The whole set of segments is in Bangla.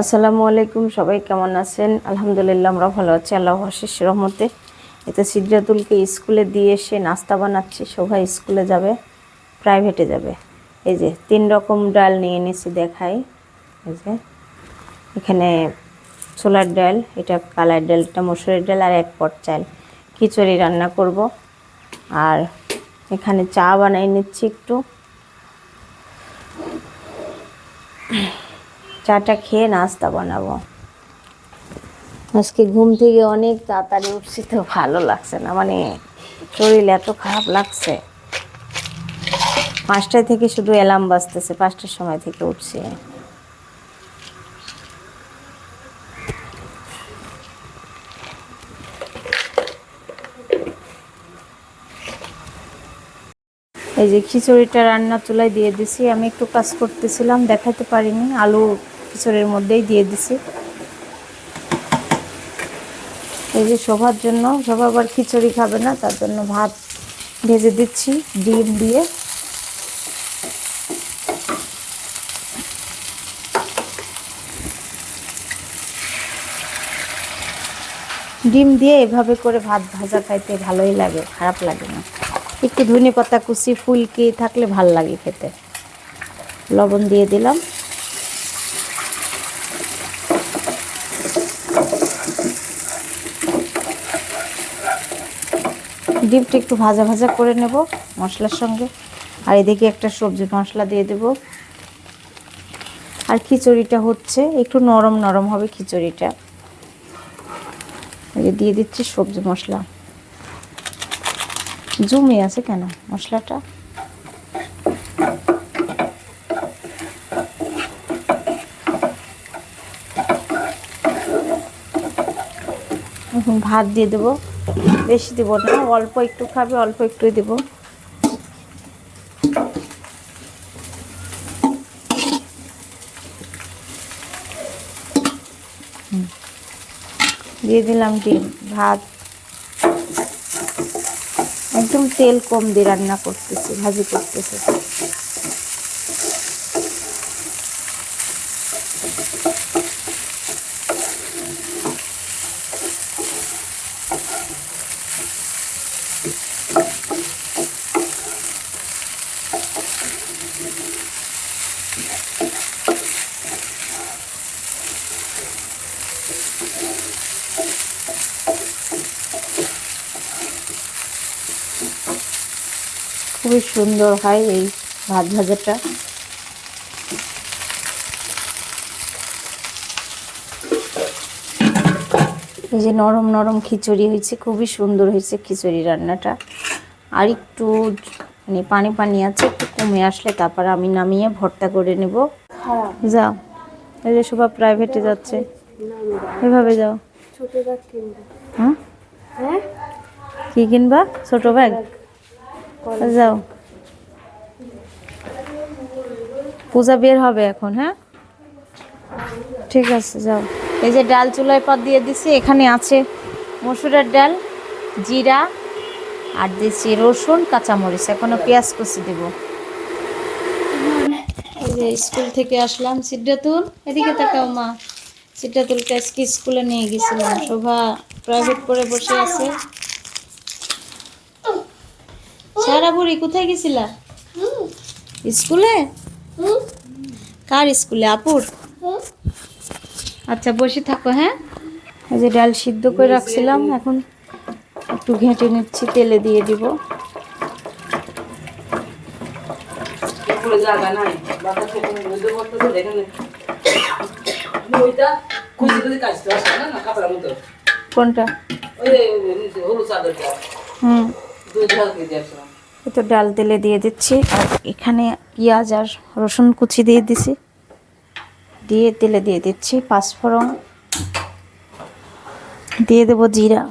আসসালামু আলাইকুম, সবাই কেমন আছেন? আলহামদুলিল্লাহ আমরা ভালো আছি আল্লাহ আশিস রহমতে। এতে সিদ্ধাতুলকে স্কুলে দিয়ে এসে নাস্তা বানাচ্ছি, শোভা স্কুলে যাবে, প্রাইভেটে যাবে। এই যে, তিন রকম ডাল নিয়ে এনেছি দেখাই। এই যে, এখানে ছোলার ডাল, এটা কালার ডাল, এটা মসুরের ডাল আর এক পট চাল। খিচুড়ি রান্না করব। আর এখানে চা বানাই নিচ্ছি একটু। চাটা খেয়ে নাস্তা বানাবো। আজকে ঘুম থেকে অনেক তাড়াতাড়ি উঠছি তো ভালো লাগছে না মানে শরীর এত খারাপ লাগছে। পাঁচটায় থেকে শুধু অ্যালার্ম বাজতেছে, পাঁচটার সময় থেকে উঠছি। এই যে খিচুড়িটা রান্না চুলায় দিয়ে দিছি, আমি একটু কাজ করতেছিলাম দেখাতে পারিনি, আলু খিচুড়ির মধ্যেই দিয়ে দিছি। এই যে শোভার জন্য, শোভা আবার খিচুড়ি খাবে না, তার জন্য ভাত ভেজে দিচ্ছি, ডিম দিয়ে। ডিম দিয়ে এভাবে করে ভাত ভাজা খাইতে ভালোই লাগে, খারাপ লাগে না। একটু ধনে পাতা কুচি, ফুলকি থাকলে ভালো লাগে খেতে। লবণ দিয়ে দিলাম। ডিমটা একটু ভাজা ভাজা করে নেব মশলার সঙ্গে। আর এদিকে একটা সবজি মশলা দিয়ে দেব। আর খিচুড়িটা হচ্ছে, একটু নরম নরম হবে খিচুড়িটা। দিয়ে দিচ্ছি সবজি মশলা। জমে আছে কেন মশলাটা? ভাত দিয়ে দেবো। বেশি দেবো না, অল্প একটু খাবে, অল্প একটু দেবো। দিয়ে দিলাম ডিম, ভাত একদম তেল কম দিয়ে রান্না করতেছি, ভাজি করতেছি খুবই সুন্দর হয় এই ভাত ভাজাটা। এই যে নরম নরম খিচুড়ি হয়েছে খুবই সুন্দর হয়েছে খিচুড়ি রান্নাটা। আর একটু মানে পানি পানি আছে একটু কমে আসলে তারপর আমি নামিয়ে ভর্তা করে নেব। যাও এই যে সবাই প্রাইভেটে যাচ্ছে। এভাবে যাও। হ্যাঁ? কি কিনবা? ছোট ব্যাগ যাও। পূজা বের হবে এখন হ্যাঁ? ঠিক আছে, যাও। এই যে ডাল চুলায় পর দিয়ে দিছি, এখানে আছে মসুরের ডাল, জিরা, আর দিচ্ছি রসুন, কাঁচামরিচ। এখনও পেঁয়াজ কুচি দেব। এই যে স্কুল থেকে আসলাম। সিদ্ধাতুল এদিকে তাকাও মা। সিদ্ধাতুলকে আজকে স্কুলে নিয়ে গেছিলাম। শোভা প্রাইভেট পড়ে বসে আছে। সারা বুড়ি কোথায় গেছিলা? স্কুলে? কার স্কুলে? আপুর? আচ্ছা বসে থাকো হ্যাঁ? এই যে ডাল সিদ্ধ করে রাখছিলাম এখন একটু ঘেঁটে নিচ্ছি তেলে দিয়ে দিব। কোনটা? হুম। দুধ ঝাল দিয়ে দিয়ে আসলাম এই তো ডাল তেলে দিয়ে দিচ্ছি। আর এখানে পেঁয়াজ আর রসুন কুচি দিয়ে দিছি। দিয়ে তেলে দিয়ে দিচ্ছি পাঁচফোড়ন। দিয়ে দেবো জিরা।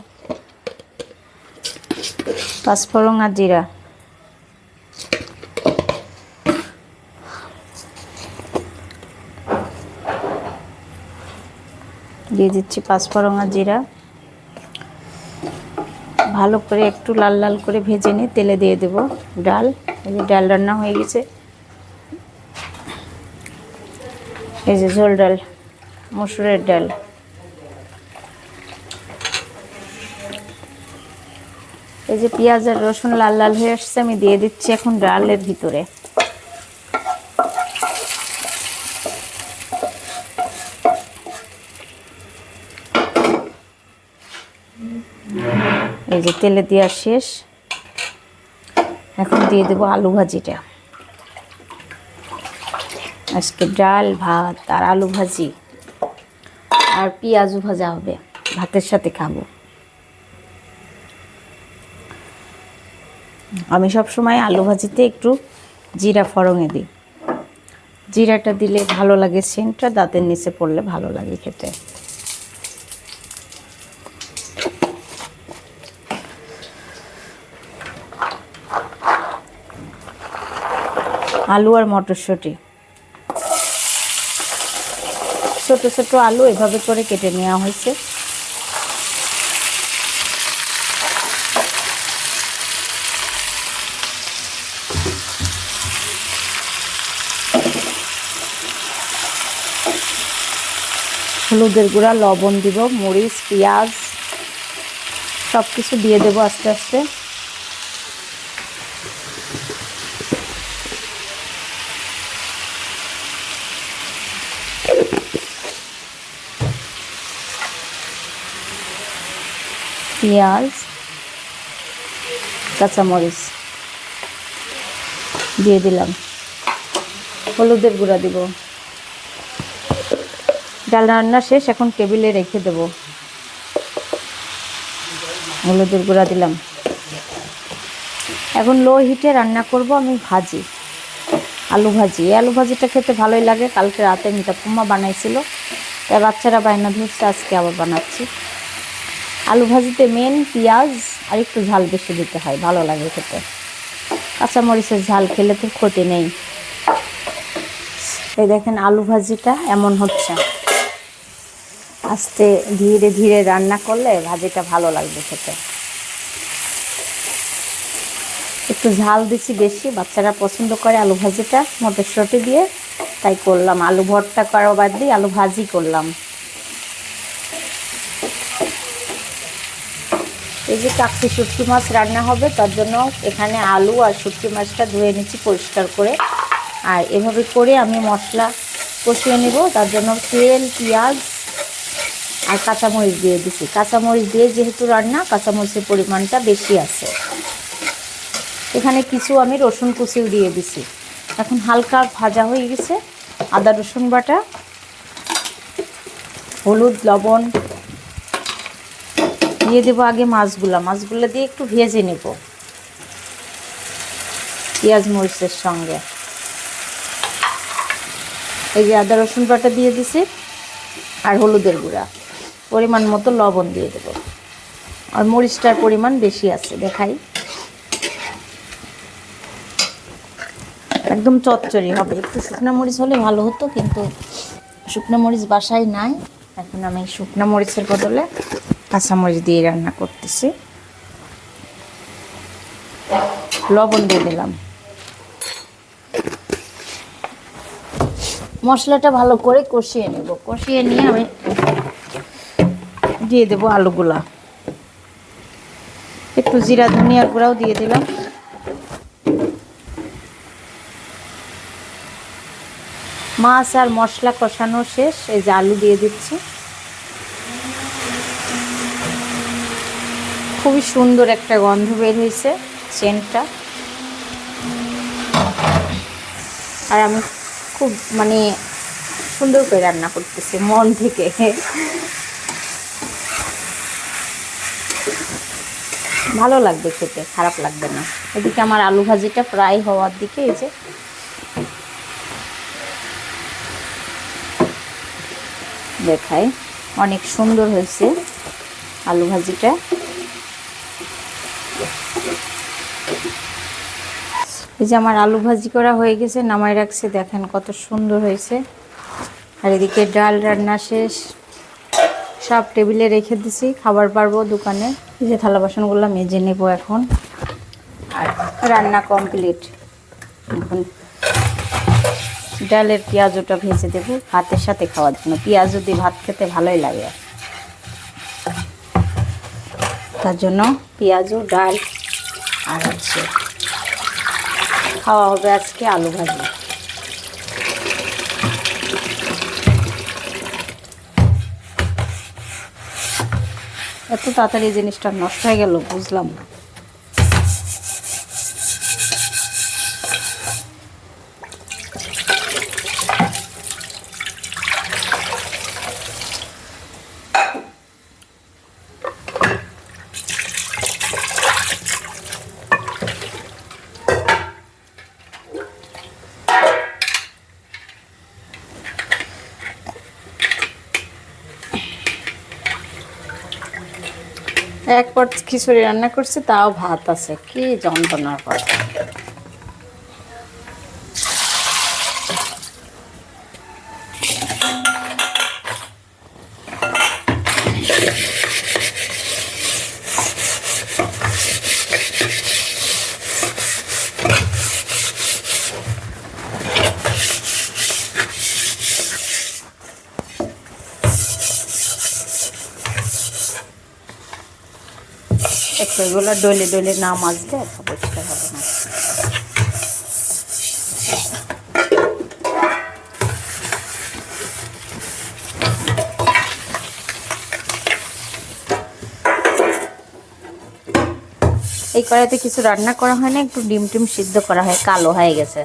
পাঁচফোড়ন আর জিরা। দিয়ে দিচ্ছি পাঁচফোড়ন আর জিরা। ভালো করে একটু লাল লাল করে ভেজে নিয়ে তেলে দিয়ে দেব ডাল। এই যে ডাল রান্না হয়ে গেছে। এই যে ঝোল ডাল, মসুরের ডাল। এই যে পেঁয়াজের রসুন লাল লাল হয়ে আসছে, আমি দিয়ে দিচ্ছি এখন ডালের ভিতরে। যে তেলে দেওয়া শেষ। এখন দিয়ে দেবো আলু ভাজিটা। আজকে ডাল, ভাত আর আলু ভাজি। আর পেঁয়াজও ভাজা হবে। ভাতের সাথে খাব। আমি সব সময় আলু ভাজিতে একটু জিরা ফড়ঙে দিই। জিরাটা দিলে ভালো লাগে, সেন্টটা দাঁতের নিচে পড়লে ভালো লাগে খেতে। আলু আর মটরশুঁটি। ছোট ছোট আলু এভাবে করে কেটে নেওয়া হয়েছে। হলুদের গুঁড়া, লবণ দিব, মরিচ, পেঁয়াজ সব কিছু দিয়ে দেবো আস্তে আস্তে। পেঁয়াজ, কাঁচামরিচ দিয়ে দিলাম। হলুদের গুঁড়া দিব। ডাল রান্না শেষ, এখন টেবিলে রেখে দেব। হলুদের গুঁড়া দিলাম। এখন লো হিটে রান্না করব আমি ভাজি, আলু ভাজি। এই আলু ভাজিটা খেতে ভালোই লাগে। কালকে রাতে মিতা বানাইছিল। তাই বাচ্চারা বায়না ধরছে, আজকে আবার বানাচ্ছি। আলু ভাজিতে মেন পেঁয়াজ আর একটু ঝাল বেশি দিতে হয়, ভালো লাগে খেতে। কাঁচামরিচের ঝাল খেলে তো ক্ষতি নেই। এই দেখেন আলু ভাজিটা এমন হচ্ছে। আস্তে ধীরে ধীরে রান্না করলে ভাজিটা ভালো লাগবে খেতে। একটু ঝাল দিচ্ছি বেশি, বাচ্চারা পছন্দ করে আলু ভাজিটা। মটরশুঁটি দিয়ে তাই করলাম। আলু ভর্তা করা বাদ দিয়ে আলু ভাজি করলাম। এই যে কাকসি শুটকি মাছ রান্না হবে, তার জন্য এখানে আলু আর শুটকি মাছটা ধুয়ে নিচ্ছি পরিষ্কার করে। আর এভাবে করে আমি মশলা কষিয়ে নেব, তার জন্য তেল, পেঁয়াজ আর কাঁচামরিচ দিয়ে দিছি কাঁচামরিচ দিয়ে যেহেতু রান্না, কাঁচামরিচের পরিমাণটা বেশি আছে। এখানে কিছু আমি রসুন কুচিও দিয়ে দিছি। এখন হালকা ভাজা হয়ে গেছে। আদা রসুন বাটা, হলুদ, লবণ দিয়ে দেবো আগে মাছগুলা। মাছগুলো দিয়ে একটু ভেজে নেব পেঁয়াজ, মরিচের সঙ্গে। এই যে আদা, রসুন বাটা দিয়ে দিছি আর হলুদের গুঁড়া। পরিমাণ মতো লবণ দিয়ে দেব। আর মরিচটার পরিমাণ বেশি আছে, দেখাই। একদম চচ্চড়ি হবে। একটু শুকনো মরিচ হলে ভালো হতো, কিন্তু শুকনো মরিচ বাসায় নাই। এখন আমি শুকনো মরিচের বদলে কাঁচামরিচ দিয়ে রান্না করতেছি। লবণ দিয়ে দিলাম। মশলাটা ভালো করে কষিয়ে নেব। কষিয়ে নিয়ে আমি দিয়ে দেবো আলুগুলা। একটু জিরা ধনিয়ার গুঁড়াও দিয়ে দিলাম। মাছ আর মশলা কষানো শেষ। এই যে আলু দিয়ে দিচ্ছি। খুবই সুন্দর একটা গন্ধ বের হয়েছে চেনটা। আর আমি খুব মানে সুন্দর করে রান্না করতেছি মন থেকে। ভালো লাগবে খেতে, খারাপ লাগবে না। এদিকে আমার আলু ভাজিটা প্রায় হওয়ার দিকে, এই যে। দেখায় অনেক সুন্দর হয়েছে আলু ভাজিটা। এই যে আমার আলু ভাজি করা হয়ে গেছে নামাই রাখছে, দেখেন কত সুন্দর হয়েছে। আর এদিকে ডাল রান্না শেষ। সব টেবিলে রেখে দিছি, খাবার পারব দোকানে। এই যে থালা বাসনগুলো মেজে নেব এখন। আর রান্না কমপ্লিট এখন ডালের পেঁয়াজটা ভেজে দেবো, ভাতের সাথে খাওয়ার জন্য। পেঁয়াজ যদি ভাত খেতে ভালোই লাগে। তার জন্য পেঁয়াজও ডাল আর হচ্ছে খাওয়া হবে আজকে আলু ভাজি। এত তাড়াতাড়ি জিনিসটা নষ্ট হয়ে গেল, বুঝলাম না এক পট খিচুড়ি রান্না করছি তাও ভাত আছে। কি যন্ত্রণার কথা একটু এগুলো ডলে ডলে না মাজলে পরিষ্কার হবে না। এই কড়াইতে কিছু রান্না করা হয় না, একটু ডিম টিম সিদ্ধ করা হয়, কালো হয়ে গেছে।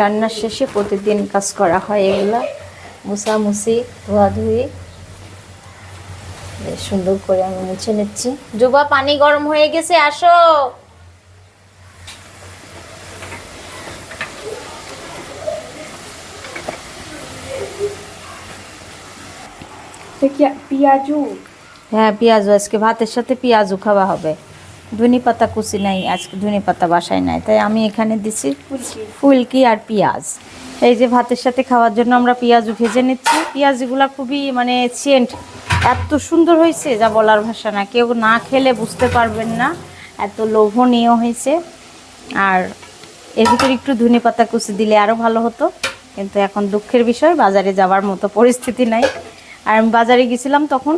রান্নার শেষে প্রতিদিন কাজ করা হয় এগুলা। মুছামুছি ধোয়াধুয়ি বেশ সুন্দর করে আমি মুছে নিচ্ছি। জুবা পানি গরম হয়ে গেছে আসো। পিয়াজু? হ্যাঁ পেঁয়াজ। আজকে ভাতের সাথে পেঁয়াজও খাওয়া হবে। ধনে পাতা কুচি নাই, আজকে ধনে পাতা বাসায় নাই। তাই আমি এখানে দিছি ফুলকি আর পেঁয়াজ। এই যে ভাতের সাথে খাওয়ার জন্য আমরা পেঁয়াজও ভেজে নিচ্ছি। পেঁয়াজগুলো খুবই মানে সেন্ট এত সুন্দর হয়েছে যা বলার ভাষা না। কেউ না খেলে বুঝতে পারবেন না। এত লোভনীয় হয়েছে। আর এর ভিতরে একটু ধনে পাতা কুচি দিলে আরও ভালো হতো। কিন্তু এখন দুঃখের বিষয়, বাজারে যাওয়ার মতো পরিস্থিতি নাই। আর আমি বাজারে গেছিলাম তখন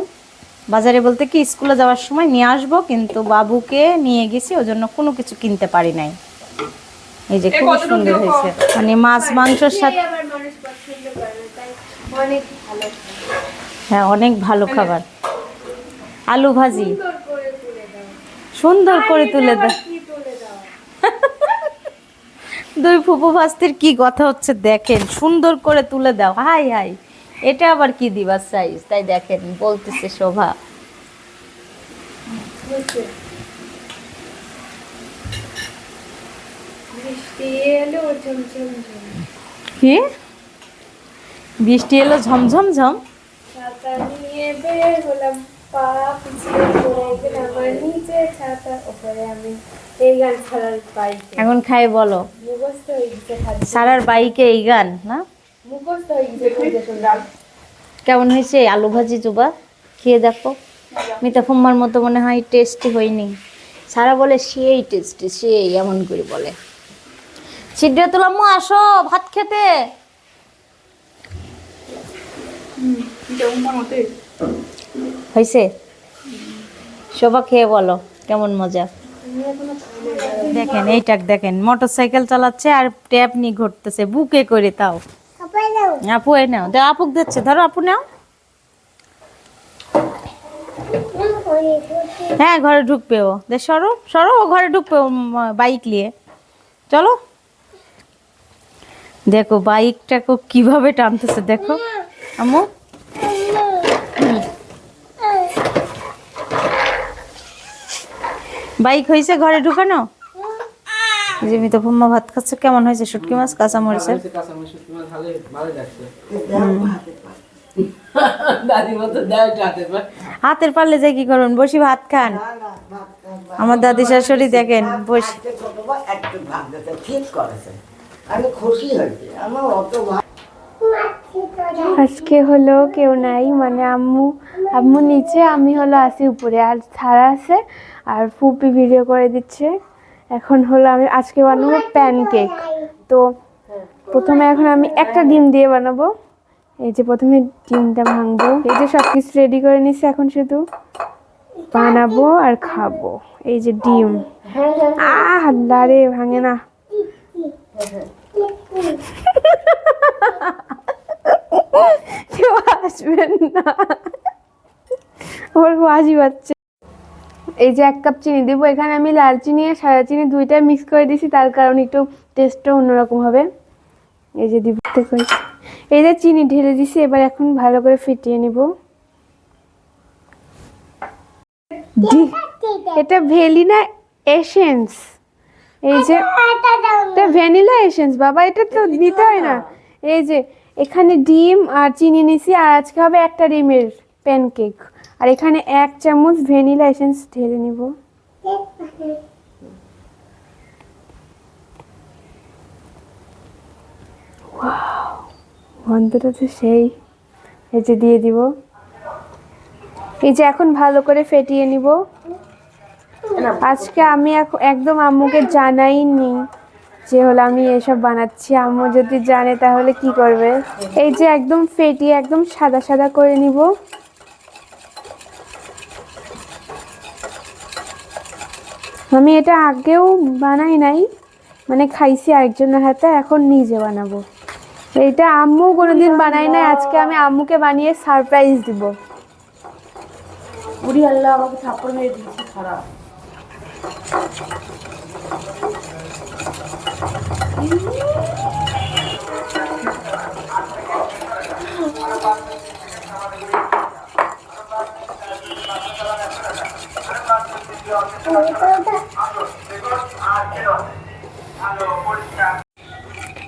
বাজারে বলতে কি স্কুলে যাওয়ার সময় নিয়ে আসব কিন্তু বাবুকে নিয়ে গেছি ওই জন্য কোনো কিছু কিনতে পারি নাই। এই যে খুব সুন্দর হয়েছে। মানে মাছ মাংসের সাথে হ্যাঁ অনেক ভালো খাবার। আলু ভাজি। সুন্দর করে তুলে দেয় দুই ফুপু ভাস্তির কি কথা হচ্ছে দেখেন। সুন্দর করে তুলে দাও। Hi hi. এটা আবার কি দিবার সাইজ তাই দেখেন বলতেছে শোভা। বৃষ্টি এলো ঝমঝম কি? বৃষ্টি এলো ঝমঝম ঝম? এখন খাই বলো। সারার বাইকে এই গান না? কেমন হয়েছে আলু ভাজি জুবা? খেয়ে দেখো। মিতা ফুম্মার মতো মনে হয় টেস্টি হয়নি। সারা বলে সেই টেস্টি সেই এমন করে বলে। সিদ্ধাতুল আম্মু, আসো ভাত খেতে। হয়েছে? শোভা, খেয়ে বলো, কেমন মজা? দেখেন এইটাক দেখেন মোটর সাইকেল চালাচ্ছে আর ট্যাপ নিয়ে ঘুরতেছে, বুকে করে তাও। আপু, এই নাও। দাও, আপুক দিচ্ছে, ধরো, আপু নাও। হ্যাঁ ঘরে ঢুকবে ও। দে, সরো সরো, ও ঘরে ঢুকবে ও বাইক নিয়ে। চলো। দেখো, বাইকটাকে কীভাবে টানতেছে, দেখো। আম্মু। বাইক হয়েছে ঘরে ঢুকানো? জিমি তো ফুম্মা ভাত খাচ্ছে কেমন হয়েছে? শুটকি মাছ কাঁচা মরিচের মতো হাতের পারলে যে কি করুন বসি ভাত খান। আমার দাদি শাশুড়ি দেখেন বসি। আজকে হলো কেউ নাই মানে আম্মু। আম্মু নিচে আমি হলো আসি উপরে। আর ছাড়া আছে আর ফুপি ভিডিও করে দিচ্ছে। এখন হলো আমি আজকে বানাবো প্যানকেক তো প্রথমে এখন আমি একটা ডিম দিয়ে বানাবো। এই যে প্রথমে ডিমটা ভাঙবো। এই যে সব কিছু রেডি করে নিছি এখন শুধু বানাবো আর খাব। এই যে ডিম। আহ রে ভাঙে না। কেউ আসবেন না। ওর বাজি বাচ্চা এই যে এক কাপ চিনি দেবো এখানে আমি লাল চিনি আর সাদা চিনি দুইটা মিক্স করে দিছি তার কারণে একটু টেস্টটা অন্যরকম হবে। এই যে দিব এই যে চিনি ঢেলে দিছি এবার এখন ভালো করে ফিটিয়ে নিব। এটা ভেলিনা এসেন্স। এই যে এটা ভ্যানিলা এসেন্স বাবা এটা তো নিতে হয় না। এই যে এখানে ডিম আর চিনি নিছি আর আজকে হবে একটা ডিমের প্যানকেক আর এখানে এক চামচ ভ্যানিলা এসেন্স ঢেলে নিব। গন্ধটা তো সেই। এই যে দিয়ে দিব। এই যে এখন ভালো করে ফেটিয়ে নিব। আজকে আমি একদম আম্মুকে জানাইনি যে হলো আমি এসব বানাচ্ছি। আম্মু যদি জানে তাহলে কি করবে? এই যে একদম ফেটিয়ে একদম সাদা সাদা করে নিব। আমি এটা আগেও বানাই নাই মানে খাইছি আরেকজনের হাতে এখন নিজে বানাবো। এটা আম্মু কোনোদিন বানাই নাই আজকে আমি আম্মুকে বানিয়ে সারপ্রাইজ দিব। বুড়ি আল্লাহ আমাকে থাপ্পড় মেরে দিয়েছে খারাপ।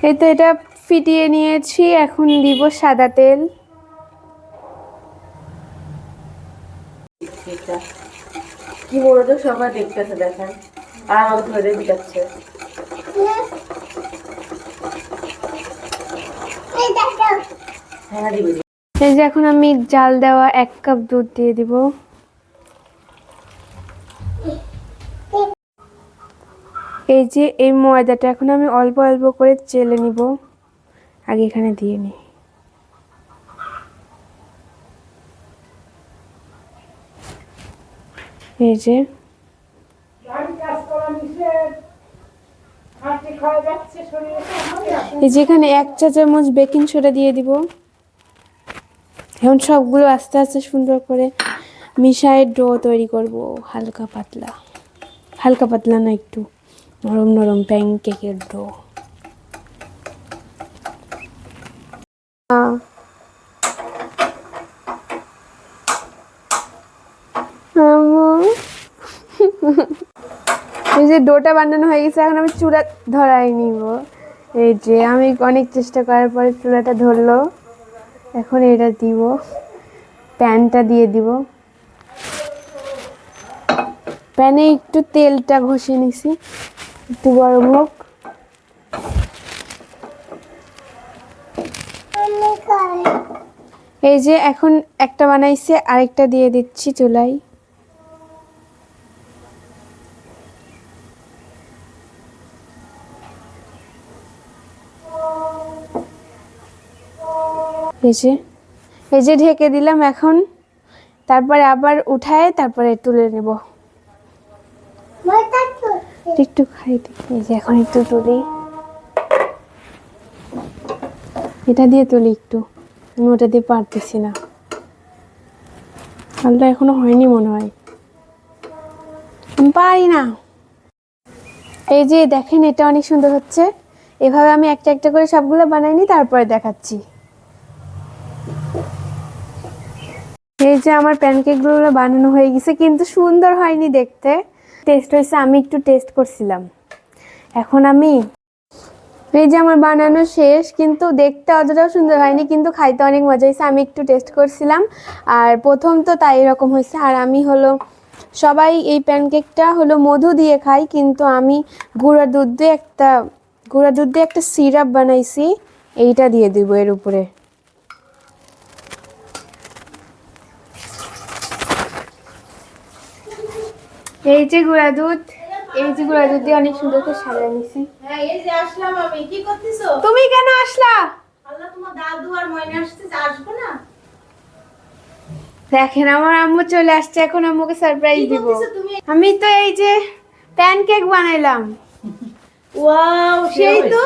এই তো এটা ফিটিয়ে নিয়েছি এখন দিব সাদা তেল। কি বড় তো সবাই দেখতেছে দেখেন। আর আমাকে ধরে বিটাচ্ছে হ্যাঁ এই যে এখন আমি জাল দেওয়া এক কাপ দুধ দিয়ে দিব। এই যে এই ময়দাটা, এখন আমি অল্প অল্প করে চেলে নিব। আগে এখানে দিয়ে নিই। এই যে। এই যে এখানে এক চা চামচ বেকিং সোডা দিয়ে দিব। এখন সবগুলো আস্তে আস্তে সুন্দর করে মিশায় ডো তৈরি করব, হালকা পাতলা। হালকা পাতলা না একটু। নরম নরম প্যান কেকের ডো এই যে ডোটা বানানো হয়ে গেছে, এখন আমি চূড়া ধরাই নিব। এই যে, আমি অনেক চেষ্টা করার পরে চূড়াটা ধরলো। এখন এটা দিব। প্যানটা দিয়ে দিব। প্যানে একটু তেলটা ঘষে নিছি। একটু এই যে এখন একটা বানাইছে, আরেকটা দিয়ে দিচ্ছি চুলাই। এই যে ঢেকে দিলাম এখন। তারপরে আবার উঠায়, তারপরে তুলে নেব। একটু খাই। এই যে এখন একটু তুলি। এটা দিয়ে তুলি একটু। আমি ওটা দিয়ে পারতেছি না। আলটা এখনও হয়নি মনে হয়। পারি না। এই যে দেখেন, এটা অনেক সুন্দর হচ্ছে। এভাবে আমি একটা একটা করে সবগুলো বানাইনি তারপরে দেখাচ্ছি। এই যে আমার প্যানকেকগুলো বানানো হয়ে গেছে, কিন্তু সুন্দর হয়নি দেখতে। টেস্ট হয়েছে, আমি একটু টেস্ট করছিলাম। এখন আমি এই যে আমার বানানো শেষ, কিন্তু দেখতে অতটাও সুন্দর হয়নি, কিন্তু খাইতে অনেক মজা হয়েছে, আমি একটু টেস্ট করছিলাম। আর প্রথম তো তাই এরকম হয়েছে, আর আমি হলো সবাই এই প্যানকেকটা হলো মধু দিয়ে খাই, কিন্তু আমি গুঁড়া দুধ দিয়ে একটা, গুঁড়া দুধ দিয়ে একটা সিরাপ বানাইছি, এইটা দিয়ে দিব এর উপরে। এই যে গুঁড়া দুধ এই যে গুঁড়া দুধ দিয়ে অনেক সুন্দর করে সাজিয়ে নিছি। হ্যাঁ এই যে আসলাম আমি। কি করতেছো? তুমি কেন আসলা? আল্লাহ তোমার দাদু আর ময়না আসছে আসব না? দেখেন আমার আম্মু চলে আসছে এখন আম্মুকে সারপ্রাইজ দিব। আমি তো এই যে প্যানকেক বানাইলাম। ওয়াও সেই তো।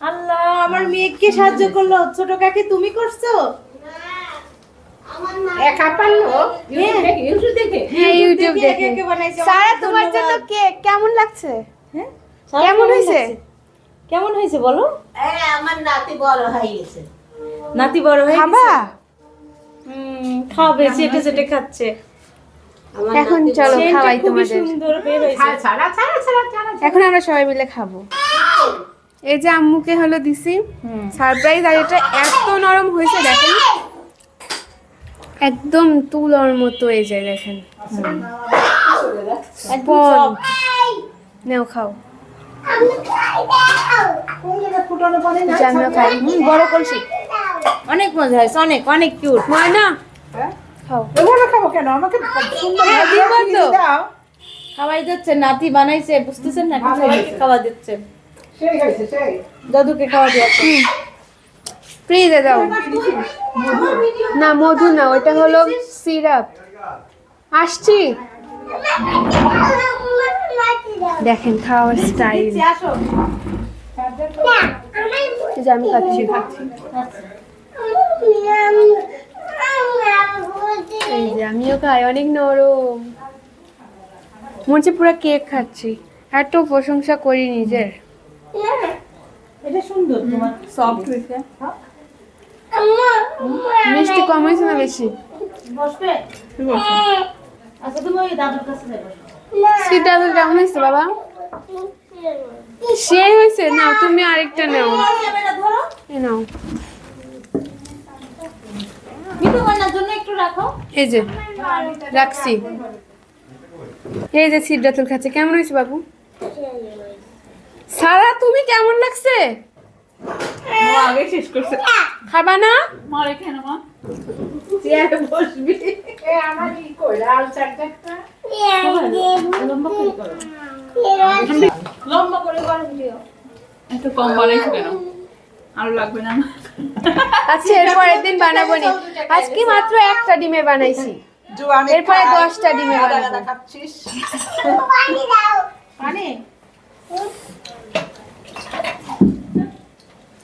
আল্লাহ আমার মেয়েকে সাহায্য করল। ছোট কাকে তুমি করছ? তোমার জন্য কেক কেমন লাগছে? হ্যাঁ? কেমন হয়েছে? কেমন হয়েছে বলো? আমার নাতি বড় হয়ে গেছে। নাতি বড় হয়ে খাবা? খাবে চেটে চেটে খাচ্ছে। এখন চলো খাওয়াই তোমাদের। এখন আমরা সবাই মিলে খাব। এই যে আম্মুকে হলো দিছি। সারপ্রাইজ আর এটা এত নরম হয়েছে দেখেন। একদম তুলোর মতো এই যে দেখেন। বল। খাও। বড় কলসি। অনেক মজা হয়েছে অনেক অনেক কিউট ময়না খাও। খাব কেন? আমাকে সুন্দর হ্যাঁ, দিয়ে তো। দাও। খাওয়াই দিচ্ছে নাতি বানাইছে বুঝতেছেন না? খাওয়া দিচ্ছে। সেই হয়েছে সেই। দাদুকে খাওয়া দিচ্ছে। ফ্রিজে দাও। না মধু না ওটা হলো সিরাপ আসছি। দেখেন খাওয়ার স্টাইল আমি খাচ্ছি। এই যে আমিও খাই অনেক নরম। মনে হচ্ছে পুরো কেক খাচ্ছি। এত প্রশংসা করি নিজের। এটা সুন্দর তোমার। সফট হয়েছে। মিষ্টি কম হয়েছে না বেশি? বসবে? আচ্ছা তুমি ওই দাদুর কাছে যাবে কেমন হয়েছে বাবা? সেই হয়েছে? নাও তুমি আরেকটা নাও। নাও এই যে রাখছি। এই যে সিদ্ধাতুল খাচ্ছে কেমন হয়েছে বাবু? সারা তুমি কেমন লাগছে? আগে শেষ করছে। খাবা না? মার এখানে মা। চেয়ারে বসবি। আমার ই কই লাল চারটা লম্বা করে করো লম্বা করে করো ভিডিও একটু কম বানাইছো কেন? আরও লাগবে না। আচ্ছা এর পরের দিন বানাবো নি। আজকে মাত্র একটা ডিমে বানাইছি। এরপরে দশটা ডিমে বানাবো। খাচ্ছিস পানি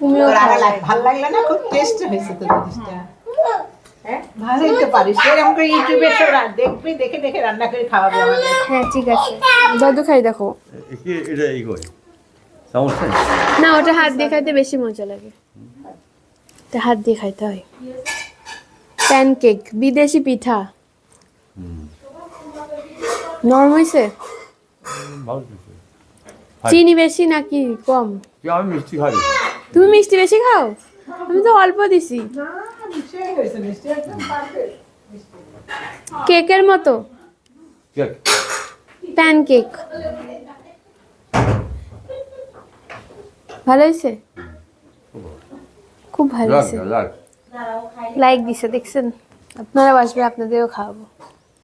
তুমিও। ভালো লাগল না? খুব টেস্ট হয়েছে তো জিনিসটা। হ্যাঁ? ভালোই তো পারিস। এরকম করে ইউটিউবে সব দেখবি দেখে দেখে রান্না করে খাওয়াবে আমাদের। হ্যাঁ ঠিক আছে। দাদু খাই দেখো। এটা ই করে। সমস্যা না ওটা হাত দিয়ে খাইতে বেশি মজা লাগে। এটা হাত দিয়ে খাইতে হয়। প্যানকেক বিদেশি পিঠা। নরম হয়েছে? চিনি বেশি নাকি কম? আমি মিষ্টি খাই? তুমি মিষ্টি বেশি খাও? আমি তো অল্প দিছি। সেই হয়েছে মিষ্টি একদম পারফেক্ট কেকের মতো। প্যান কেক ভালো হয়েছে? খুব ভালো হয়েছে। লাইক দিছে দেখছেন? আপনারাও আসবে আপনাদেরও খাওয়াবো।